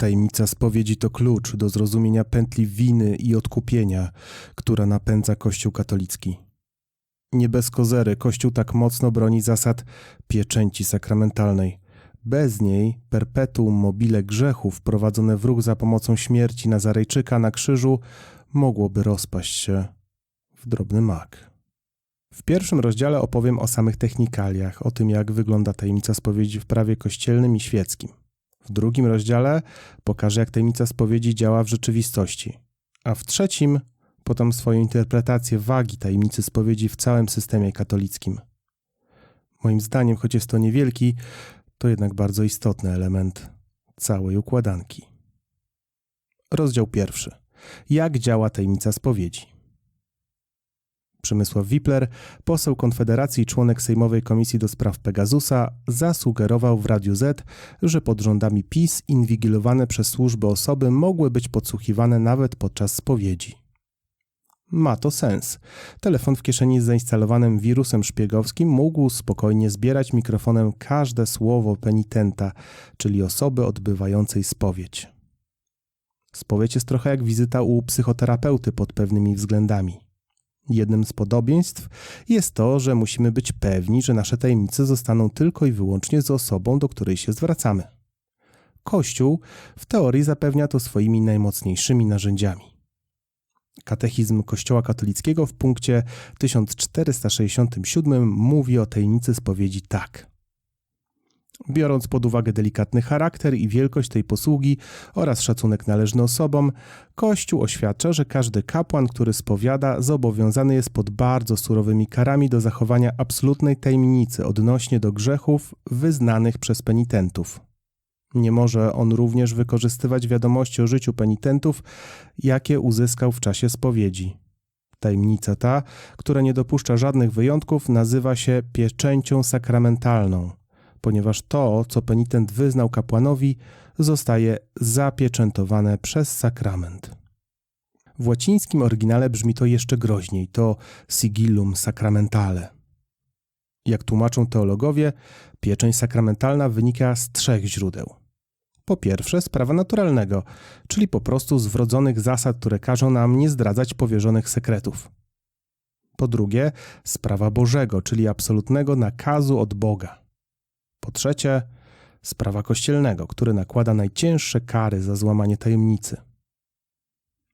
Tajemnica spowiedzi to klucz do zrozumienia pętli winy i odkupienia, która napędza Kościół katolicki. Nie bez kozery Kościół tak mocno broni zasad pieczęci sakramentalnej. Bez niej perpetuum mobile grzechów wprowadzone w ruch za pomocą śmierci Nazarejczyka na krzyżu mogłoby rozpaść się w drobny mak. W pierwszym rozdziale opowiem o samych technikaliach, o tym jak wygląda tajemnica spowiedzi w prawie kościelnym i świeckim. W drugim rozdziale pokażę, jak tajemnica spowiedzi działa w rzeczywistości. A w trzecim podam swoją interpretację wagi tajemnicy spowiedzi w całym systemie katolickim. Moim zdaniem, choć jest to niewielki, to jednak bardzo istotny element całej układanki. Rozdział pierwszy. Jak działa tajemnica spowiedzi? Przemysław Wipler, poseł Konfederacji i członek Sejmowej Komisji do Spraw Pegasusa, zasugerował w Radiu Z, że pod rządami PiS inwigilowane przez służby osoby mogły być podsłuchiwane nawet podczas spowiedzi. Ma to sens. Telefon w kieszeni z zainstalowanym wirusem szpiegowskim mógł spokojnie zbierać mikrofonem każde słowo penitenta, czyli osoby odbywającej spowiedź. Spowiedź jest trochę jak wizyta u psychoterapeuty pod pewnymi względami. Jednym z podobieństw jest to, że musimy być pewni, że nasze tajemnice zostaną tylko i wyłącznie z osobą, do której się zwracamy. Kościół w teorii zapewnia to swoimi najmocniejszymi narzędziami. Katechizm Kościoła katolickiego w punkcie 1467 mówi o tajemnicy spowiedzi tak. Biorąc pod uwagę delikatny charakter i wielkość tej posługi oraz szacunek należny osobom, Kościół oświadcza, że każdy kapłan, który spowiada, zobowiązany jest pod bardzo surowymi karami do zachowania absolutnej tajemnicy odnośnie do grzechów wyznanych przez penitentów. Nie może on również wykorzystywać wiadomości o życiu penitentów, jakie uzyskał w czasie spowiedzi. Tajemnica ta, która nie dopuszcza żadnych wyjątków, nazywa się pieczęcią sakramentalną ponieważ to, co penitent wyznał kapłanowi, zostaje zapieczętowane przez sakrament. W łacińskim oryginale brzmi to jeszcze groźniej, to sigillum sacramentale. Jak tłumaczą teologowie, pieczęć sakramentalna wynika z trzech źródeł. Po pierwsze, z prawa naturalnego, czyli po prostu z wrodzonych zasad, które każą nam nie zdradzać powierzonych sekretów. Po drugie, z prawa Bożego, czyli absolutnego nakazu od Boga. Po trzecie, sprawa kościelnego, który nakłada najcięższe kary za złamanie tajemnicy.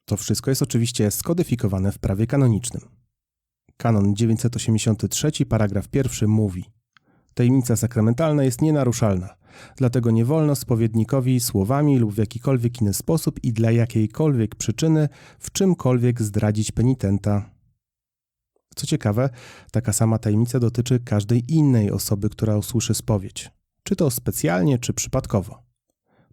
To wszystko jest oczywiście skodyfikowane w prawie kanonicznym. Kanon 983, paragraf 1 mówi: Tajemnica sakramentalna jest nienaruszalna, dlatego nie wolno spowiednikowi słowami lub w jakikolwiek inny sposób i dla jakiejkolwiek przyczyny w czymkolwiek zdradzić penitenta. Co ciekawe, taka sama tajemnica dotyczy każdej innej osoby, która usłyszy spowiedź, czy to specjalnie, czy przypadkowo.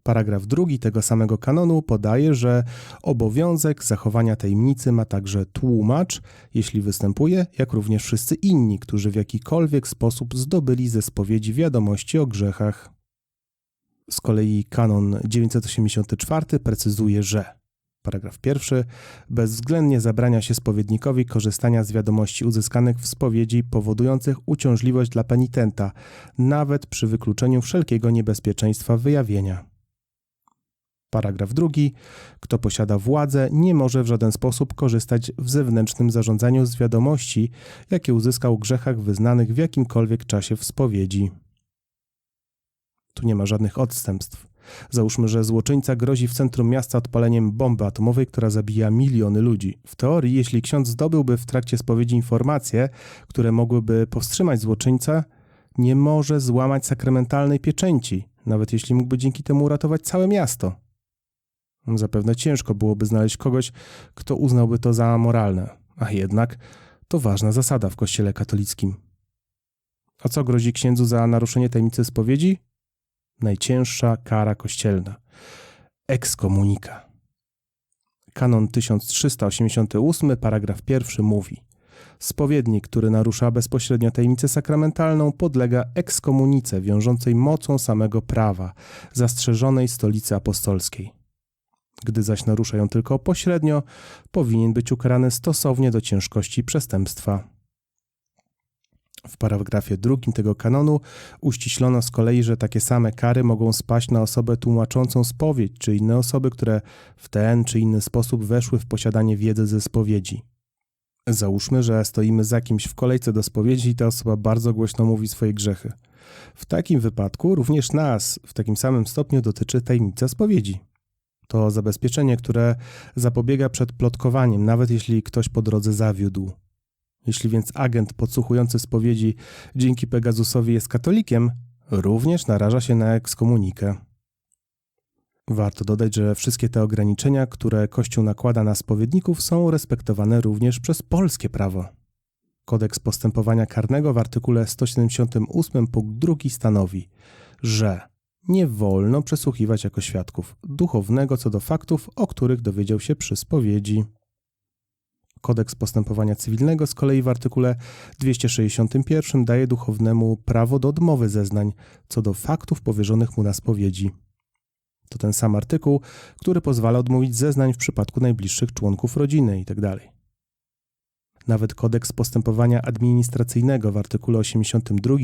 Paragraf drugi tego samego kanonu podaje, że obowiązek zachowania tajemnicy ma także tłumacz, jeśli występuje, jak również wszyscy inni, którzy w jakikolwiek sposób zdobyli ze spowiedzi wiadomości o grzechach. Z kolei kanon 984 precyzuje, że Paragraf pierwszy. Bezwzględnie zabrania się spowiednikowi korzystania z wiadomości uzyskanych w spowiedzi powodujących uciążliwość dla penitenta, nawet przy wykluczeniu wszelkiego niebezpieczeństwa wyjawienia. Paragraf drugi. Kto posiada władzę, nie może w żaden sposób korzystać w zewnętrznym zarządzaniu z wiadomości, jakie uzyskał grzechach wyznanych w jakimkolwiek czasie w spowiedzi. Tu nie ma żadnych odstępstw. Załóżmy, że złoczyńca grozi w centrum miasta odpaleniem bomby atomowej, która zabija miliony ludzi. W teorii, jeśli ksiądz zdobyłby w trakcie spowiedzi informacje, które mogłyby powstrzymać złoczyńcę, nie może złamać sakramentalnej pieczęci, nawet jeśli mógłby dzięki temu uratować całe miasto. Zapewne ciężko byłoby znaleźć kogoś, kto uznałby to za moralne, a jednak to ważna zasada w Kościele katolickim. A co grozi księdzu za naruszenie tajemnicy spowiedzi? Najcięższa kara kościelna ekskomunika. Kanon 1388, paragraf 1 mówi: Spowiednik, który narusza bezpośrednio tajemnicę sakramentalną, podlega ekskomunice wiążącej mocą samego prawa, zastrzeżonej stolicy apostolskiej. Gdy zaś narusza ją tylko pośrednio, powinien być ukarany stosownie do ciężkości przestępstwa. W paragrafie drugim tego kanonu uściślono z kolei, że takie same kary mogą spaść na osobę tłumaczącą spowiedź, czy inne osoby, które w ten czy inny sposób weszły w posiadanie wiedzy ze spowiedzi. Załóżmy, że stoimy za kimś w kolejce do spowiedzi i ta osoba bardzo głośno mówi swoje grzechy. W takim wypadku również nas w takim samym stopniu dotyczy tajemnica spowiedzi. To zabezpieczenie, które zapobiega przed plotkowaniem, nawet jeśli ktoś po drodze zawiódł. Jeśli więc agent podsłuchujący spowiedzi dzięki Pegasusowi jest katolikiem, również naraża się na ekskomunikę. Warto dodać, że wszystkie te ograniczenia, które Kościół nakłada na spowiedników, są respektowane również przez polskie prawo. Kodeks postępowania karnego w artykule 178 punkt 2 stanowi, że nie wolno przesłuchiwać jako świadków duchownego co do faktów, o których dowiedział się przy spowiedzi. Kodeks postępowania cywilnego z kolei w artykule 261 daje duchownemu prawo do odmowy zeznań co do faktów powierzonych mu na spowiedzi. To ten sam artykuł, który pozwala odmówić zeznań w przypadku najbliższych członków rodziny itd. Tak Nawet kodeks postępowania administracyjnego w artykule 82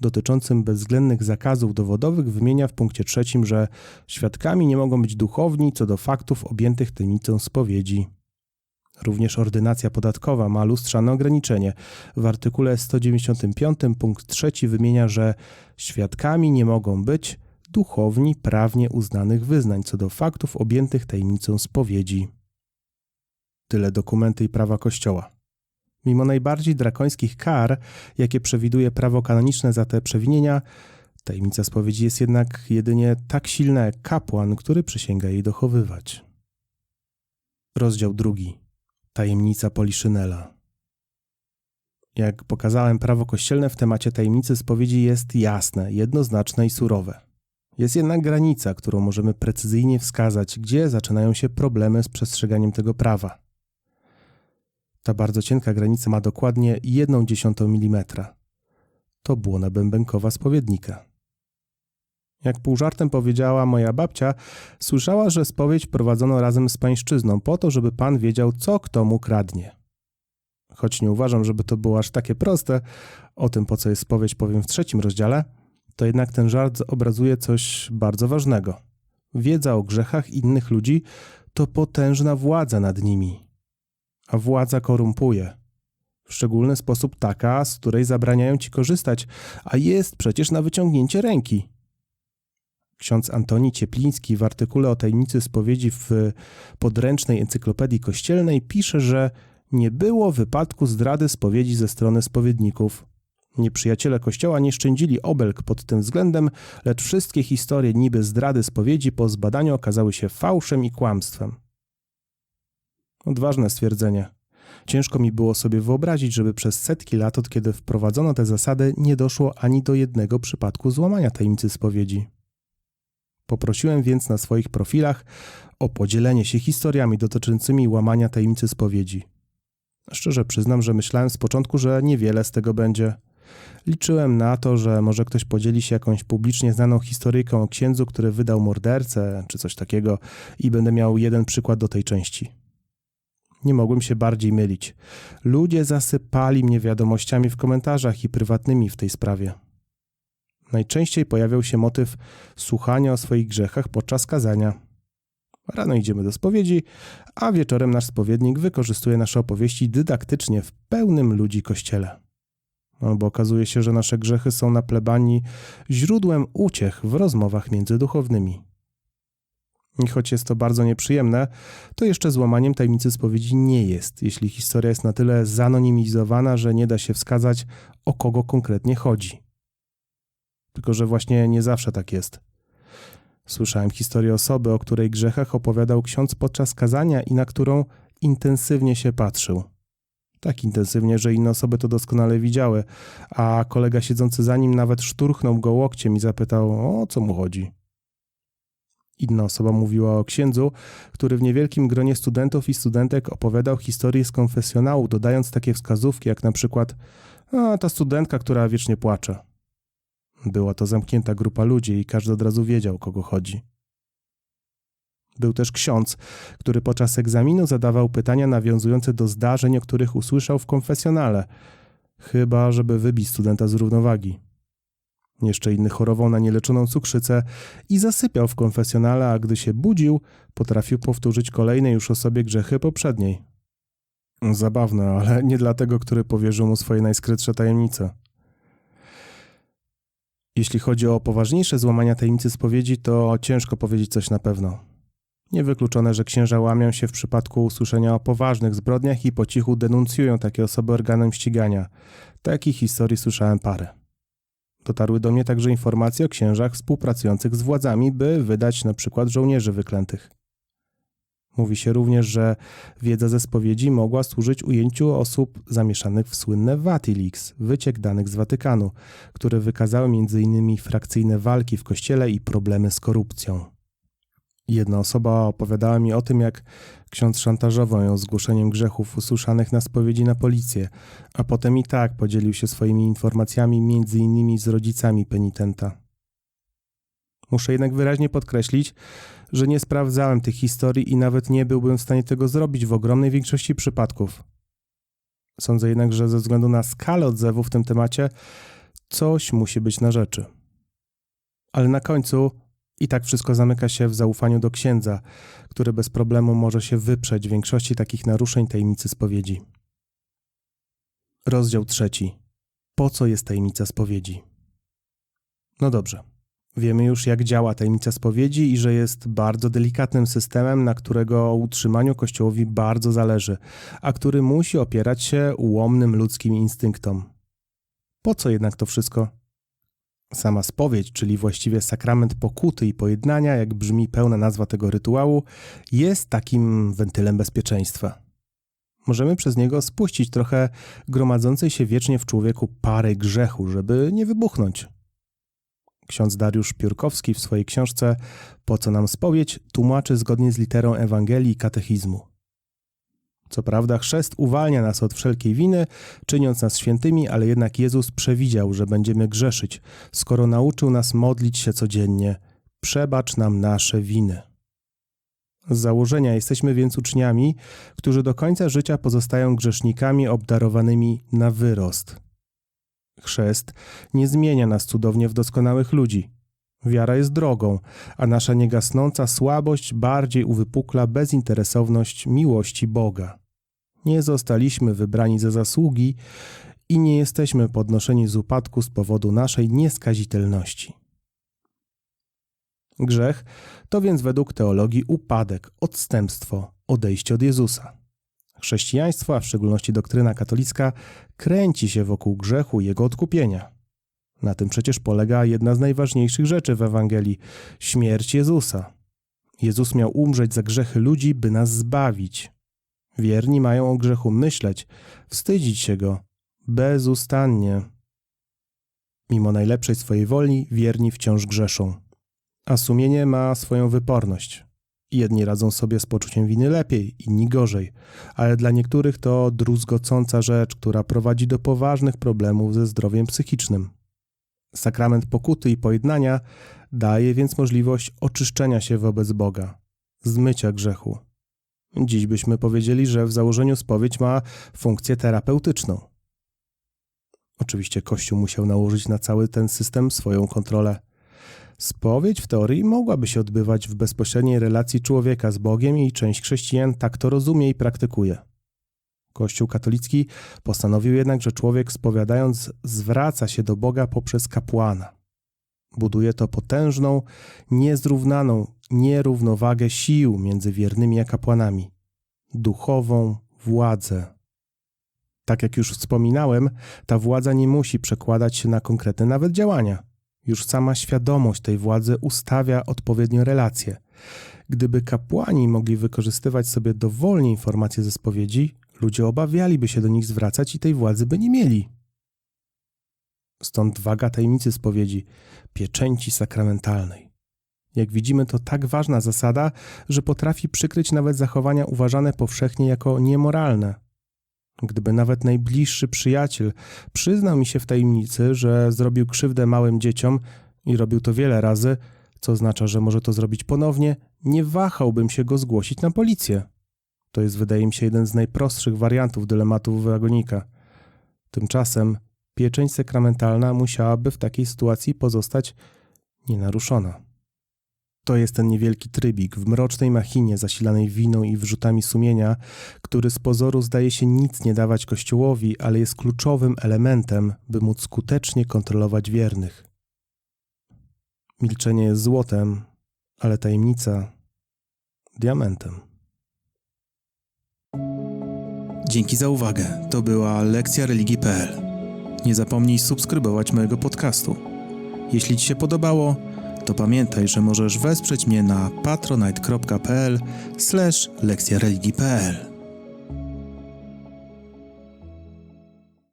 dotyczącym bezwzględnych zakazów dowodowych wymienia w punkcie trzecim, że świadkami nie mogą być duchowni co do faktów objętych tajemnicą spowiedzi. Również ordynacja podatkowa ma lustrzane ograniczenie. W artykule 195 punkt 3 wymienia, że świadkami nie mogą być duchowni prawnie uznanych wyznań co do faktów objętych tajemnicą spowiedzi. Tyle dokumenty i prawa Kościoła. Mimo najbardziej drakońskich kar, jakie przewiduje prawo kanoniczne za te przewinienia, tajemnica spowiedzi jest jednak jedynie tak silna jak kapłan, który przysięga jej dochowywać. Rozdział drugi. Tajemnica Poliszynela. Jak pokazałem, prawo kościelne w temacie tajemnicy spowiedzi jest jasne, jednoznaczne i surowe. Jest jednak granica, którą możemy precyzyjnie wskazać, gdzie zaczynają się problemy z przestrzeganiem tego prawa. Ta bardzo cienka granica ma dokładnie 1,1 mm. To błona bębenkowa spowiednika. Jak pół żartem powiedziała moja babcia, słyszała, że spowiedź prowadzono razem z pańszczyzną po to, żeby pan wiedział, co kto mu kradnie. Choć nie uważam, żeby to było aż takie proste, o tym, po co jest spowiedź, powiem w trzecim rozdziale, to jednak ten żart obrazuje coś bardzo ważnego. Wiedza o grzechach innych ludzi to potężna władza nad nimi. A władza korumpuje. W szczególny sposób taka, z której zabraniają ci korzystać, a jest przecież na wyciągnięcie ręki. Ksiądz Antoni Ciepliński w artykule o tajemnicy spowiedzi w podręcznej encyklopedii kościelnej pisze, że nie było wypadku zdrady spowiedzi ze strony spowiedników. Nieprzyjaciele Kościoła nie szczędzili obelg pod tym względem, lecz wszystkie historie niby zdrady spowiedzi po zbadaniu okazały się fałszem i kłamstwem. Odważne stwierdzenie. Ciężko mi było sobie wyobrazić, żeby przez setki lat, od kiedy wprowadzono te zasady, nie doszło ani do jednego przypadku złamania tajemnicy spowiedzi. Poprosiłem więc na swoich profilach o podzielenie się historiami dotyczącymi łamania tajemnicy spowiedzi. Szczerze przyznam, że myślałem z początku, że niewiele z tego będzie. Liczyłem na to, że może ktoś podzieli się jakąś publicznie znaną historyjką o księdzu, który wydał mordercę czy coś takiego i będę miał jeden przykład do tej części. Nie mogłem się bardziej mylić. Ludzie zasypali mnie wiadomościami w komentarzach i prywatnymi w tej sprawie. Najczęściej pojawiał się motyw słuchania o swoich grzechach podczas kazania. Rano idziemy do spowiedzi, a wieczorem nasz spowiednik wykorzystuje nasze opowieści dydaktycznie w pełnym ludzi kościele. No, bo okazuje się, że nasze grzechy są na plebanii źródłem uciech w rozmowach między duchownymi. I choć jest to bardzo nieprzyjemne, to jeszcze złamaniem tajemnicy spowiedzi nie jest, jeśli historia jest na tyle zanonimizowana, że nie da się wskazać, o kogo konkretnie chodzi. Tylko, że właśnie nie zawsze tak jest. Słyszałem historię osoby, o której grzechach opowiadał ksiądz podczas kazania i na którą intensywnie się patrzył. Tak intensywnie, że inne osoby to doskonale widziały, a kolega siedzący za nim nawet szturchnął go łokciem i zapytał, o co mu chodzi. Inna osoba mówiła o księdzu, który w niewielkim gronie studentów i studentek opowiadał historię z konfesjonału, dodając takie wskazówki jak na przykład a ta studentka, która wiecznie płacze. Była to zamknięta grupa ludzi i każdy od razu wiedział, kogo chodzi. Był też ksiądz, który podczas egzaminu zadawał pytania nawiązujące do zdarzeń, o których usłyszał w konfesjonale. Chyba, żeby wybić studenta z równowagi. Jeszcze inny chorował na nieleczoną cukrzycę i zasypiał w konfesjonale, a gdy się budził, potrafił powtórzyć kolejne już o sobie grzechy poprzedniej. Zabawne, ale nie dla tego, który powierzył mu swoje najskrytsze tajemnice. Jeśli chodzi o poważniejsze złamania tajemnicy spowiedzi, to ciężko powiedzieć coś na pewno. Niewykluczone, że księża łamią się w przypadku usłyszenia o poważnych zbrodniach i po cichu denuncjują takie osoby organem ścigania. Takich historii słyszałem parę. Dotarły do mnie także informacje o księżach współpracujących z władzami, by wydać na przykład żołnierzy wyklętych. Mówi się również, że wiedza ze spowiedzi mogła służyć ujęciu osób zamieszanych w słynne Vatilix, wyciek danych z Watykanu, które wykazały m.in. frakcyjne walki w kościele i problemy z korupcją. Jedna osoba opowiadała mi o tym, jak ksiądz szantażował ją zgłoszeniem grzechów usłyszanych na spowiedzi na policję, a potem i tak podzielił się swoimi informacjami między innymi z rodzicami penitenta. Muszę jednak wyraźnie podkreślić, że nie sprawdzałem tych historii i nawet nie byłbym w stanie tego zrobić w ogromnej większości przypadków. Sądzę jednak, że ze względu na skalę odzewu w tym temacie, coś musi być na rzeczy. Ale na końcu i tak wszystko zamyka się w zaufaniu do księdza, który bez problemu może się wyprzeć większości takich naruszeń tajemnicy spowiedzi. Rozdział trzeci. Po co jest tajemnica spowiedzi? No dobrze. Wiemy już, jak działa tajemnica spowiedzi i że jest bardzo delikatnym systemem, na którego utrzymaniu Kościołowi bardzo zależy, a który musi opierać się ułomnym ludzkim instynktom. Po co jednak to wszystko? Sama spowiedź, czyli właściwie sakrament pokuty i pojednania, jak brzmi pełna nazwa tego rytuału, jest takim wentylem bezpieczeństwa. Możemy przez niego spuścić trochę gromadzącej się wiecznie w człowieku pary grzechu, żeby nie wybuchnąć. Ksiądz Dariusz Piórkowski w swojej książce Po co nam spowiedź tłumaczy zgodnie z literą Ewangelii i katechizmu. Co prawda, chrzest uwalnia nas od wszelkiej winy, czyniąc nas świętymi, ale jednak Jezus przewidział, że będziemy grzeszyć, skoro nauczył nas modlić się codziennie: Przebacz nam nasze winy. Z założenia jesteśmy więc uczniami, którzy do końca życia pozostają grzesznikami obdarowanymi na wyrost. Chrzest nie zmienia nas cudownie w doskonałych ludzi. Wiara jest drogą, a nasza niegasnąca słabość bardziej uwypukla bezinteresowność miłości Boga. Nie zostaliśmy wybrani ze zasługi i nie jesteśmy podnoszeni z upadku z powodu naszej nieskazitelności. Grzech to więc według teologii upadek, odstępstwo, odejście od Jezusa. Chrześcijaństwo, a w szczególności doktryna katolicka, kręci się wokół grzechu i jego odkupienia. Na tym przecież polega jedna z najważniejszych rzeczy w Ewangelii śmierć Jezusa. Jezus miał umrzeć za grzechy ludzi, by nas zbawić. Wierni mają o grzechu myśleć, wstydzić się go bezustannie. Mimo najlepszej swojej woli, wierni wciąż grzeszą. A sumienie ma swoją wyporność. Jedni radzą sobie z poczuciem winy lepiej, inni gorzej, ale dla niektórych to druzgocąca rzecz, która prowadzi do poważnych problemów ze zdrowiem psychicznym. Sakrament pokuty i pojednania daje więc możliwość oczyszczenia się wobec Boga, zmycia grzechu. Dziś byśmy powiedzieli, że w założeniu spowiedź ma funkcję terapeutyczną. Oczywiście Kościół musiał nałożyć na cały ten system swoją kontrolę. Spowiedź w teorii mogłaby się odbywać w bezpośredniej relacji człowieka z Bogiem i część chrześcijan tak to rozumie i praktykuje. Kościół katolicki postanowił jednak, że człowiek spowiadając zwraca się do Boga poprzez kapłana. Buduje to potężną, niezrównaną nierównowagę sił między wiernymi a kapłanami, duchową władzę. Tak jak już wspominałem, ta władza nie musi przekładać się na konkretne nawet działania. Już sama świadomość tej władzy ustawia odpowiednie relacje. Gdyby kapłani mogli wykorzystywać sobie dowolnie informacje ze spowiedzi, ludzie obawialiby się do nich zwracać i tej władzy by nie mieli. Stąd waga tajemnicy spowiedzi, pieczęci sakramentalnej. Jak widzimy, to tak ważna zasada, że potrafi przykryć nawet zachowania uważane powszechnie jako niemoralne. Gdyby nawet najbliższy przyjaciel przyznał mi się w tajemnicy, że zrobił krzywdę małym dzieciom i robił to wiele razy, co oznacza, że może to zrobić ponownie, nie wahałbym się go zgłosić na policję. To jest, wydaje mi się, jeden z najprostszych wariantów dylematów wagonika. Tymczasem pieczęć sakramentalna musiałaby w takiej sytuacji pozostać nienaruszona. To jest ten niewielki trybik w mrocznej machinie zasilanej winą i wrzutami sumienia, który z pozoru zdaje się nic nie dawać Kościołowi, ale jest kluczowym elementem, by móc skutecznie kontrolować wiernych. Milczenie jest złotem, ale tajemnica diamentem. Dzięki za uwagę. To była lekcja religii.pl. Nie zapomnij subskrybować mojego podcastu. Jeśli Ci się podobało, to pamiętaj, że możesz wesprzeć mnie na patronite.pl/lekcja religii.pl.